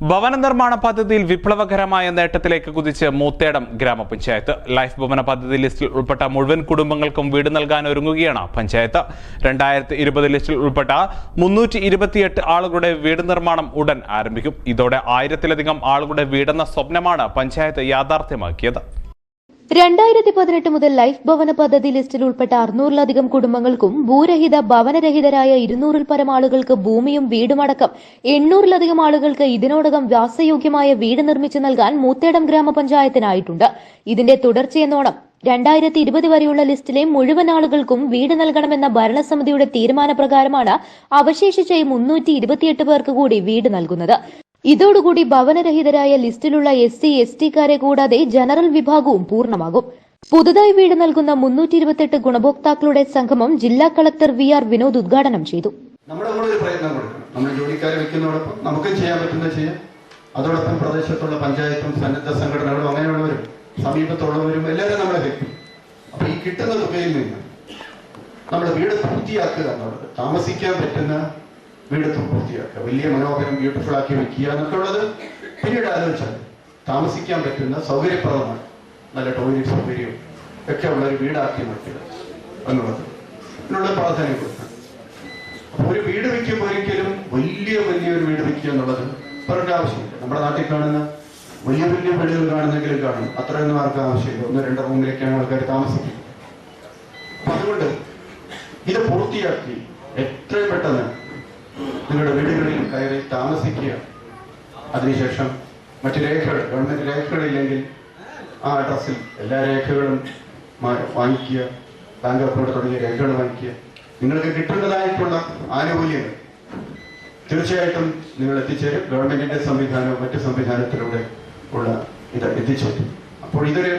ഭവന നിർമ്മാണ പദ്ധതിയിൽ വിപ്ലവകരമായ നേട്ടത്തിലേക്ക് കുതിച്ച് മൂത്തേടം ഗ്രാമപഞ്ചായത്ത്. ലൈഫ് ഭവന പദ്ധതി ലിസ്റ്റിൽ ഉൾപ്പെട്ട മുഴുവൻ കുടുംബങ്ങൾക്കും വീട് നൽകാൻ ഒരുങ്ങുകയാണ് പഞ്ചായത്ത്. രണ്ടായിരത്തി ഇരുപത് ലിസ്റ്റിൽ ഉൾപ്പെട്ട മുന്നൂറ്റി ഇരുപത്തിയെട്ട് ആളുകളുടെ വീട് നിർമ്മാണം ഉടൻ ആരംഭിക്കും. ഇതോടെ ആയിരത്തിലധികം ആളുകളുടെ വീടെന്ന സ്വപ്നമാണ് പഞ്ചായത്ത് യാഥാർത്ഥ്യമാക്കിയത്. രണ്ടായിരത്തി പതിനെട്ട് മുതൽ ലൈഫ് ഭവന പദ്ധതി ലിസ്റ്റിൽ ഉൾപ്പെട്ട അറുന്നൂറിലധികം കുടുംബങ്ങൾക്കും ഭൂരഹിത ഭവനരഹിതരായ ഇരുന്നൂറിൽ പരം ആളുകൾക്ക് ഭൂമിയും വീടുമടക്കം എണ്ണൂറിലധികം ആളുകൾക്ക് ഇതിനോടകം വാസയോഗ്യമായ വീട് നിർമ്മിച്ചു നൽകാൻ മൂത്തേടം ഗ്രാമപഞ്ചായത്തിനായിട്ടുണ്ട്. ഇതിന്റെ തുടർച്ചയെന്നോണം രണ്ടായിരത്തി ഇരുപത് വരെയുള്ള ലിസ്റ്റിലെ മുഴുവൻ ആളുകൾക്കും വീട് നൽകണമെന്ന ഭരണസമിതിയുടെ തീരുമാനപ്രകാരമാണ് അവശേഷിച്ച മുന്നൂറ്റി ഇരുപത്തിയെട്ട് പേർക്ക് കൂടി വീട് നൽകുന്നത്. ഇതോടുകൂടി ഭവനരഹിതരായ ലിസ്റ്റിലുള്ള എസ് സി എസ് ടിക്കാരെ കൂടാതെ ജനറൽ വിഭാഗവും പൂർണമാകും. പുതുതായി വീട് നൽകുന്ന മുന്നൂറ്റി ഇരുപത്തെട്ട് ഗുണഭോക്താക്കളുടെ സംഗമം ജില്ലാ കളക്ടർ വി ആർ വിനോദ് ഉദ്ഘാടനം ചെയ്തു. നമ്മുടെ ഒരു പ്രയത്നം നമ്മൾ ജോലിക്കാരെ വെക്കുന്നതോടൊപ്പം നമുക്ക് ചെയ്യാൻ പറ്റുന്നത് ചെയ്യാം. അതോടൊപ്പം പ്രദേശത്തുള്ള പഞ്ചായത്തും സന്നദ്ധ സംഘടനകളും അങ്ങനെയുള്ളവരും സമീപത്തുള്ളവരും എല്ലാവരും നമ്മളെ വെക്കും. അപ്പൊ ഈ കിട്ടുന്ന തുകയിൽ നിന്ന് നമ്മൾ വീട് പൂർത്തിയാക്കുക എന്നുള്ളത് താമസിക്കാൻ പറ്റുന്ന വീട് പൂർത്തിയാക്കുക. വലിയ മനോഹരം ബ്യൂട്ടിഫുൾ ആക്കി വെക്കുക എന്നൊക്കെ ഉള്ളത് പിന്നീട് ആലോചിച്ചാൽ താമസിക്കാൻ പറ്റുന്ന സൗകര്യപ്രദമാണ്. നല്ല ടോയ്ലറ്റ് സൗകര്യവും ഒക്കെ ഉള്ള ഒരു വീടാക്കി മാറ്റുക എന്നുള്ളത്. ഇതിനുള്ള പ്രാധാന്യം കൊടുക്കണം. അപ്പൊ ഒരു വീട് വെക്കുമ്പോൾ ഒരിക്കലും വലിയ വലിയ ഒരു വീട് വെക്കുക എന്നുള്ളത് അവരുടെ ആവശ്യമില്ല. നമ്മുടെ നാട്ടിൽ കാണുന്ന വലിയ വലിയ വീടുകൾ കാണുന്നെങ്കിലും കാണും. അത്രയൊന്നും ആർക്കും ആവശ്യമില്ല. ഒന്ന് രണ്ട് റൂമിലേക്കാണ് ആൾക്കാർ താമസിക്കുന്നത്. അപ്പൊ അതുകൊണ്ട് ഇത് പൂർത്തിയാക്കി എത്രയും പെട്ടെന്ന് നിങ്ങളുടെ വീടുകളിൽ കയറി താമസിക്കുക. അതിനുശേഷം മറ്റു രേഖകൾ ഗവൺമെന്റ് രേഖകളില്ലെങ്കിൽ ആ അഡ്രസ്സിൽ എല്ലാ രേഖകളും വാങ്ങിക്കുക. ബാങ്ക് അക്കൗണ്ട് തുടങ്ങിയ രേഖകൾ വാങ്ങിക്കുക. നിങ്ങൾക്ക് കിട്ടുന്നതായിട്ടുള്ള ആനുകൂല്യങ്ങൾ തീർച്ചയായിട്ടും നിങ്ങൾ എത്തിച്ചേരും. ഗവൺമെന്റിന്റെ സംവിധാനവും മറ്റു സംവിധാനത്തിലൂടെ ഉള്ള ഇത് എത്തിച്ചേരും. അപ്പോൾ ഇതൊരു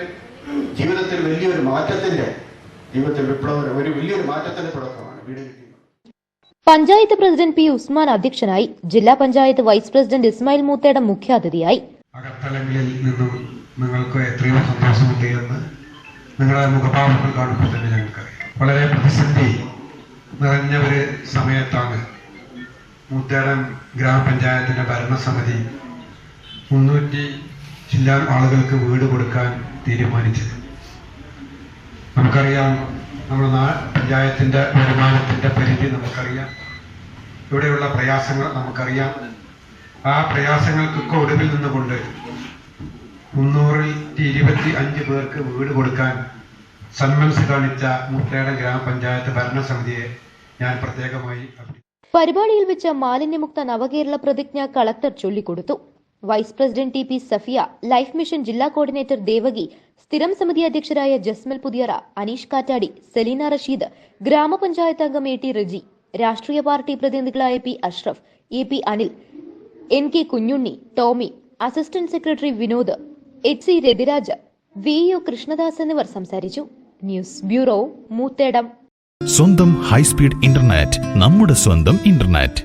ജീവിതത്തിൽ വലിയൊരു മാറ്റത്തിന്റെ ജീവിതത്തിൽ വിപ്ലവ ഒരു വലിയൊരു മാറ്റത്തിന്റെ തുടക്കമാണ്. വീട് പഞ്ചായത്ത് പ്രസിഡന്റ് പി ഉസ്മാൻ അധ്യക്ഷനായി ജില്ലാ പഞ്ചായത്ത് വൈസ് പ്രസിഡന്റ് ഇസ്മായിൽ മൂത്തേടം മുഖ്യാതിഥിയായി. അകത്തലങ്ങളിൽ നിന്നും നിങ്ങൾക്ക് എത്രയോ സന്തോഷമുണ്ട് എന്ന് നിങ്ങളുടെ മുഖഭാവങ്ങൾ കാണുമ്പോൾ തന്നെ ഞങ്ങൾക്കറിയാം. വളരെ പ്രതിസന്ധി നിറഞ്ഞ ഒരു സമയത്താണ് മൂത്തേടം ഗ്രാമപഞ്ചായത്തിന്റെ ഭരണസമിതി മുന്നൂറ്റി ചില്ലാ ആളുകൾക്ക് വീട് കൊടുക്കാൻ തീരുമാനിച്ചത്. നമുക്കറിയാം നമ്മുടെ പഞ്ചായത്തിന്റെ വരുമാനത്തിന്റെ പരിധി നമുക്കറിയാം. ഇവിടെയുള്ള പ്രയാസങ്ങൾ നമുക്കറിയാം. ആ പ്രയാസങ്ങൾക്കൊക്കെ ഒടുവിൽ നിന്നുകൊണ്ട് മുന്നൂറിൽ ഇരുപത്തി അഞ്ച് പേർക്ക് വീട് കൊടുക്കാൻ സന്മനസ് കാണിച്ച മുട്ടയുടെ ഗ്രാമപഞ്ചായത്ത് ഭരണസമിതിയെ ഞാൻ പ്രത്യേകമായി പരിപാടിയിൽ വെച്ച മാലിന്യമുക്ത നവകേരള പ്രതിജ്ഞ കളക്ടർ ചൊല്ലിക്കൊടുത്തു. Vice president T P Safiya life mission ജില്ലാ കോർഡിനേറ്റർ ദേവകി സ്ഥിരം സമിതി അധ്യക്ഷരായ ജസ്മൽ പുതിയറ അനീഷ് കാറ്റാടി സെലീന റഷീദ് ഗ്രാമപഞ്ചായത്ത് അംഗം എ ടി റജി രാഷ്ട്രീയ party പ്രതിനിധികളായ P Ashraf A P Anil N K Kunhunni Tomy assistant secretary Vinod H C Ratiraj V O Krishnadas എന്നിവർ സംസാരിച്ചു. News bureau Moothedam. സ്വന്തം ഹൈസ്പീഡ് ഇന്റർനെറ്റ് നമ്മുടെ സ്വന്തം ഇന്റർനെറ്റ്.